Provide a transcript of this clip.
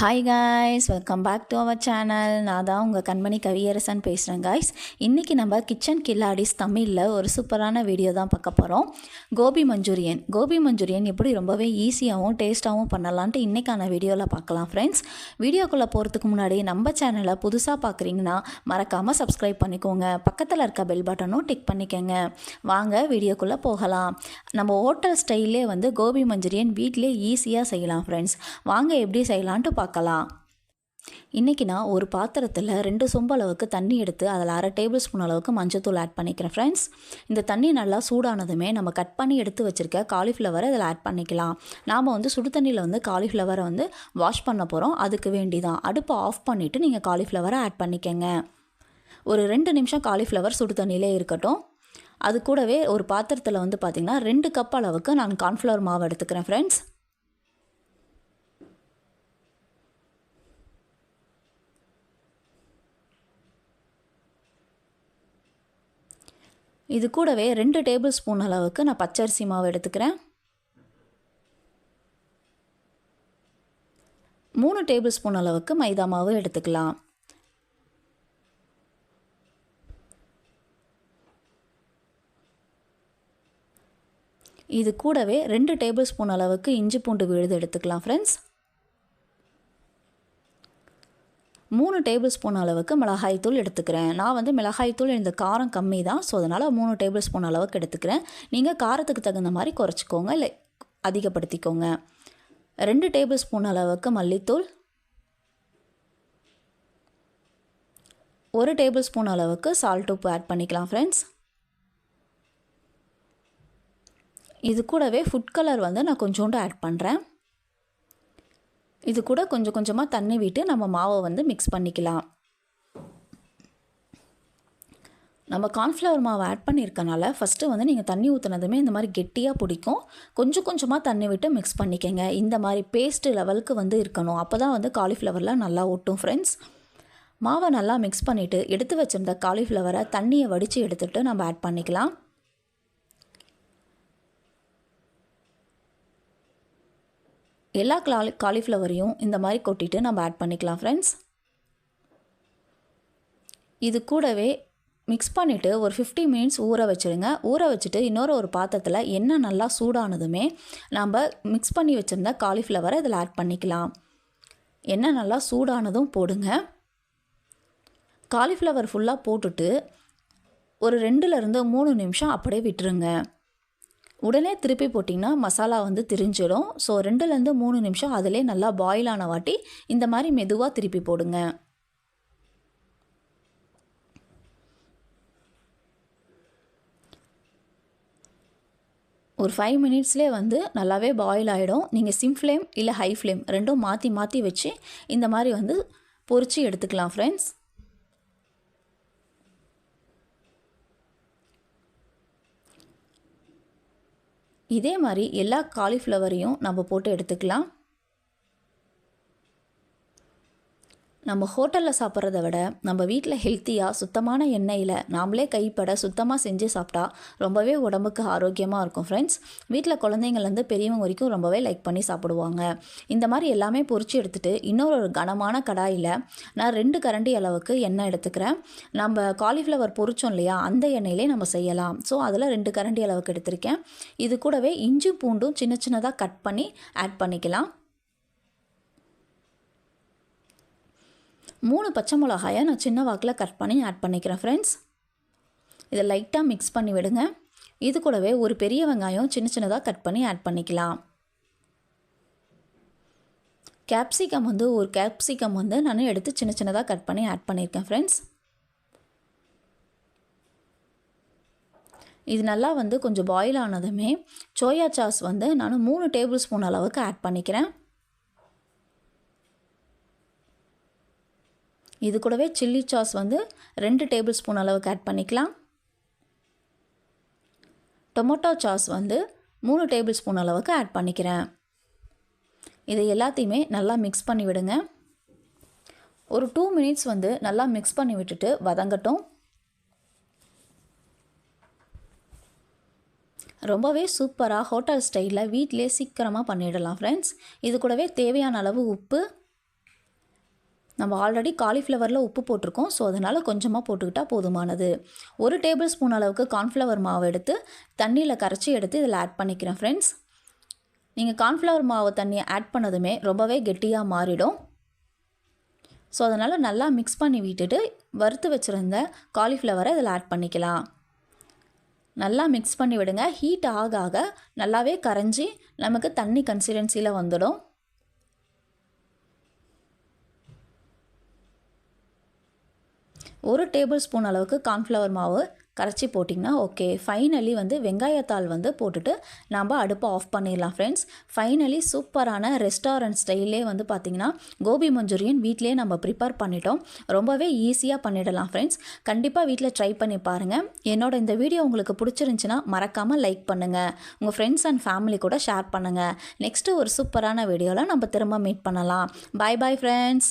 Hi guys welcome back to our channel நான் தான் உங்கள் கண்மணி கவியரசன் பேசுகிறேன் காய்ஸ் இன்றைக்கி நம்ம கிச்சன் கில்லாடிஸ் தமிழில் ஒரு சூப்பரான வீடியோ தான் பார்க்க போகிறோம் கோபி மஞ்சூரியன். கோபி மஞ்சூரியன் எப்படி ரொம்பவே ஈஸியாகவும் டேஸ்ட்டாகவும் பண்ணலான்ட்டு இன்றைக்கான வீடியோவில் பார்க்கலாம் ஃப்ரெண்ட்ஸ் வீடியோக்குள்ளே போகிறதுக்கு முன்னாடி நம்ம சேனலை புதுசாக பார்க்குறீங்கன்னா மறக்காமல் சப்ஸ்கிரைப் பண்ணிக்கோங்க. பக்கத்தில் இருக்க பெல் பட்டனும் டிக் பண்ணிக்கோங்க. வாங்க வீடியோக்குள்ளே போகலாம். நம்ம ஹோட்டல் ஸ்டைல்லே வந்து கோபி மஞ்சூரியன் வீட்டிலே ஈஸியாக செய்யலாம் ஃப்ரெண்ட்ஸ் வாங்க எப்படி செய்யலான்ட்டு பார்க்கலாம். பார்க்கலாம். இன்றைக்கி நான் ஒரு பாத்திரத்தில் ரெண்டு சொம்பு அளவுக்கு தண்ணி எடுத்து அதில் அரை டேபிள் ஸ்பூன் அளவுக்கு மஞ்சத்தூள் ஆட் பண்ணிக்கிறேன் ஃப்ரெண்ட்ஸ் இந்த தண்ணி நல்லா சூடானதுமே நம்ம கட் பண்ணி எடுத்து வச்சுருக்க காலிஃப்ளவரை இதில் ஆட் பண்ணிக்கலாம். நாம் வந்து சுடு தண்ணியில் வந்து காலிஃப்ளவரை வந்து வாஷ் பண்ண போகிறோம் அதுக்கு வேண்டி தான் அடுப்பை ஆஃப் பண்ணிவிட்டு நீங்கள் காலிஃப்ளவரை ஆட் பண்ணிக்கங்க. ஒரு ரெண்டு நிமிஷம் காலிஃப்ளவர் சுடு தண்ணியிலே இருக்கட்டும். அது கூடவே ஒரு பாத்திரத்தில் வந்து பார்த்திங்கன்னா ரெண்டு கப் அளவுக்கு நான் கார்ன்ஃப்ளவர் மாவு எடுத்துக்கிறேன் ஃப்ரெண்ட்ஸ் இது கூடவே ரெண்டு டேபிள் ஸ்பூன் அளவுக்கு நான் பச்சரிசி மாவு எடுத்துக்கிறேன். மூணு டேபிள் ஸ்பூன் அளவுக்கு மைதா மாவு எடுத்துக்கலாம். இது கூடவே ரெண்டு டேபிள் ஸ்பூன் அளவுக்கு இஞ்சி பூண்டு விழுது எடுத்துக்கலாம் ஃப்ரெண்ட்ஸ் மூணு டேபிள் ஸ்பூன் அளவுக்கு மிளகாய்த்தூள் எடுத்துக்கிறேன். நான் வந்து மிளகாய்த்தூள் இந்த காரம் கம்மி தான். ஸோ அதனால் மூணு டேபிள் ஸ்பூன் அளவுக்கு எடுத்துக்கிறேன். நீங்கள் காரத்துக்கு தகுந்த மாதிரி குறைச்சிக்கோங்க. இல்லை அதிகப்படுத்திக்கோங்க. ரெண்டு டேபிள் ஸ்பூன் அளவுக்கு மல்லித்தூள். ஒரு டேபிள் ஸ்பூன் அளவுக்கு சால்ட் உப்பு ஆட் பண்ணிக்கலாம் ஃப்ரெண்ட்ஸ் இது கூடவே ஃபுட் கலர் வந்து நான் கொஞ்சோண்டு ஆட் பண்ணுறேன் இது கூட கொஞ்சம் கொஞ்சமாக தண்ணி விட்டு நம்ம மாவை வந்து மிக்ஸ் பண்ணிக்கலாம். நம்ம கார்ன்ஃப்ளவர் மாவு ஆட் பண்ணியிருக்கனால ஃபஸ்ட்டு வந்து நீங்கள் தண்ணி ஊற்றுனதுமே இந்த மாதிரி கெட்டியாக பிடிக்கும். கொஞ்சம் கொஞ்சமாக தண்ணி விட்டு மிக்ஸ் பண்ணிக்கங்க. இந்த மாதிரி பேஸ்ட்டு லெவலுக்கு வந்து இருக்கணும். அப்போ தான் வந்து காலிஃப்ளவர்லாம் நல்லா ஒட்டும் ஃப்ரெண்ட்ஸ் மாவை நல்லா மிக்ஸ் பண்ணிவிட்டு எடுத்து வச்சுருந்த காலிஃப்ளவரை தண்ணியை வடித்து எடுத்துகிட்டு நம்ம ஆட் பண்ணிக்கலாம். எல்லா காலி காலிஃப்ளவரையும் இந்த மாதிரி கொட்டிட்டு நம்ம ஆட் பண்ணிக்கலாம் ஃப்ரெண்ட்ஸ் இது கூடவே மிக்ஸ் பண்ணிவிட்டு ஒரு ஃபிஃப்டி மினிட்ஸ் ஊற வச்சுருங்க. ஊற வச்சுட்டு இன்னொரு ஒரு பாத்திரத்தில் எண்ணெய் நல்லா சூடானதுமே நம்ம மிக்ஸ் பண்ணி வச்சுருந்த காலிஃப்ளவரை இதில் ஆட் பண்ணிக்கலாம். எண்ணெய் நல்லா சூடானதும் போடுங்க. காலிஃப்ளவர் ஃபுல்லாக போட்டுட்டு ஒரு ரெண்டுலேருந்து மூணு நிமிஷம் அப்படியே விட்டுருங்க. உடனே திருப்பி போட்டிங்கன்னா மசாலா வந்து திரிஞ்சிடும். ஸோ ரெண்டுலேருந்து மூணு நிமிஷம் அதிலே நல்லா பாயில் ஆன வாட்டி இந்த மாதிரி மெதுவாக திருப்பி போடுங்க. ஒரு ஃபைவ் மினிட்ஸ்லேயே வந்து நல்லாவே பாயில் ஆகிடும் நீங்கள் சிம் ஃப்ளேம் இல்லை ஹை ஃப்ளேம் ரெண்டும் மாற்றி மாற்றி வச்சு இந்த மாதிரி வந்து பொறிச்சு எடுத்துக்கலாம் ஃப்ரெண்ட்ஸ் இதே மாதிரி எல்லா காலிஃப்ளவரையும் நம்ம போட்டு எடுத்துக்கலாம். நம்ம ஹோட்டலில் சாப்பிட்றத விட நம்ம வீட்டில் ஹெல்த்தியாக சுத்தமான எண்ணெயில் நாமளே கைப்பட சுத்தமாக செஞ்சு சாப்பிட்டா ரொம்பவே உடம்புக்கு ஆரோக்கியமாக இருக்கும் ஃப்ரெண்ட்ஸ் வீட்டில் குழந்தைங்கள்லேருந்து பெரியவங்க வரைக்கும் ரொம்பவே லைக் பண்ணி சாப்பிடுவாங்க. இந்த மாதிரி எல்லாமே பொறிச்சு எடுத்துகிட்டு இன்னொரு ஒரு கனமான கடாயில் நான் ரெண்டு கரண்டி அளவுக்கு எண்ணெய் எடுத்துக்கிறேன். நம்ம காலிஃப்ளவர் பொறிச்சோம் இல்லையா அந்த எண்ணெயிலே நம்ம செய்யலாம். ஸோ அதில் ரெண்டு கரண்டி அளவுக்கு எடுத்திருக்கேன். இது கூடவே இஞ்சி பூண்டும் சின்ன சின்னதாக கட் பண்ணி ஆட் பண்ணிக்கலாம். மூணு பச்சை மிளகாயை நான் சின்ன வாக்கில் கட் பண்ணி ஆட் பண்ணிக்கிறேன் ஃப்ரெண்ட்ஸ் இதை லைட்டாக மிக்ஸ் பண்ணி விடுங்க. இது கூடவே ஒரு பெரிய வெங்காயம் சின்ன சின்னதாக கட் பண்ணி ஆட் பண்ணிக்கலாம். கேப்சிகம் வந்து ஒரு கேப்சிகம் வந்து நான் எடுத்து சின்ன சின்னதாக கட் பண்ணி ஆட் பண்ணியிருக்கேன் ஃப்ரெண்ட்ஸ் இது நல்லா வந்து கொஞ்சம் பாயில் ஆனதுமே சோயா சாஸ் வந்து நான் மூணு டேபிள் ஸ்பூன் அளவுக்கு ஆட் பண்ணிக்கிறேன். இது கூடவே சில்லி சாஸ் வந்து ரெண்டு டேபிள் ஸ்பூன் அளவுக்கு ஆட் பண்ணிக்கலாம். டொமேட்டோ சாஸ் வந்து மூணு டேபிள் ஸ்பூன் அளவுக்கு ஆட் பண்ணிக்கிறேன். இதை எல்லாத்தையுமே நல்லா மிக்ஸ் பண்ணி விடுங்க. ஒரு டூ மினிட்ஸ் வந்து நல்லா மிக்ஸ் பண்ணி விட்டுட்டு வதங்கட்டும். ரொம்பவே சூப்பராக ஹோட்டல் ஸ்டைலில் வீட்டிலே சீக்கிரமாக பண்ணிடலாம் ஃப்ரெண்ட்ஸ் இது கூடவே தேவையான அளவு உப்பு நம்ம ஆல்ரெடி காலிஃப்ளவரில் உப்பு போட்டிருக்கோம். ஸோ அதனால் கொஞ்சமாக போட்டுக்கிட்டால் போதுமானது. ஒரு டேபிள் ஸ்பூன் அளவுக்கு கார்ன்ஃப்ளவர் மாவு எடுத்து தண்ணியில் கரைச்சி எடுத்து இதில் ஆட் பண்ணிக்கிறேன் ஃப்ரெண்ட்ஸ் நீங்கள் கார்ன்ஃப்ளவர் மாவு தண்ணியை ஆட் பண்ணதுமே ரொம்பவே கெட்டியாக மாறிடும். ஸோ அதனால் நல்லா மிக்ஸ் பண்ணி விட்டுட்டு வறுத்து வச்சுருந்த காலிஃப்ளவரை இதில் ஆட் பண்ணிக்கலாம். நல்லா மிக்ஸ் பண்ணி விடுங்க. ஹீட் ஆக ஆக நல்லாவே கரைஞ்சி நமக்கு தண்ணி கன்சிஸ்டன்சியில் வந்துடும். ஒரு டேபிள் ஸ்பூன் அளவுக்கு கார்ன்ஃப்ளவர் மாவு கரைச்சி போட்டிங்கன்னா ஓகே. ஃபைனலி வந்து வெங்காயத்தாள் வந்து போட்டுட்டு நம்ம அடுப்பை ஆஃப் பண்ணிடலாம் ஃப்ரெண்ட்ஸ் ஃபைனலி சூப்பரான ரெஸ்டாரண்ட் ஸ்டைலே வந்து பார்த்திங்கன்னா கோபி மஞ்சூரியன் வீட்டிலே நம்ம ப்ரிப்பேர் பண்ணிட்டோம். ரொம்பவே ஈஸியாக பண்ணிடலாம் ஃப்ரெண்ட்ஸ் கண்டிப்பாக வீட்டில் ட்ரை பண்ணி பாருங்கள் என்னோட இந்த வீடியோ உங்களுக்கு பிடிச்சிருந்துச்சின்னா மறக்காமல் லைக் பண்ணுங்கள் உங்கள் ஃப்ரெண்ட்ஸ் அண்ட் ஃபேமிலி கூட ஷேர் பண்ணுங்கள் நெக்ஸ்ட்டு ஒரு சூப்பரான வீடியோவில் நம்ம திரும்ப மீட் பண்ணலாம். பாய் பாய் ஃப்ரெண்ட்ஸ்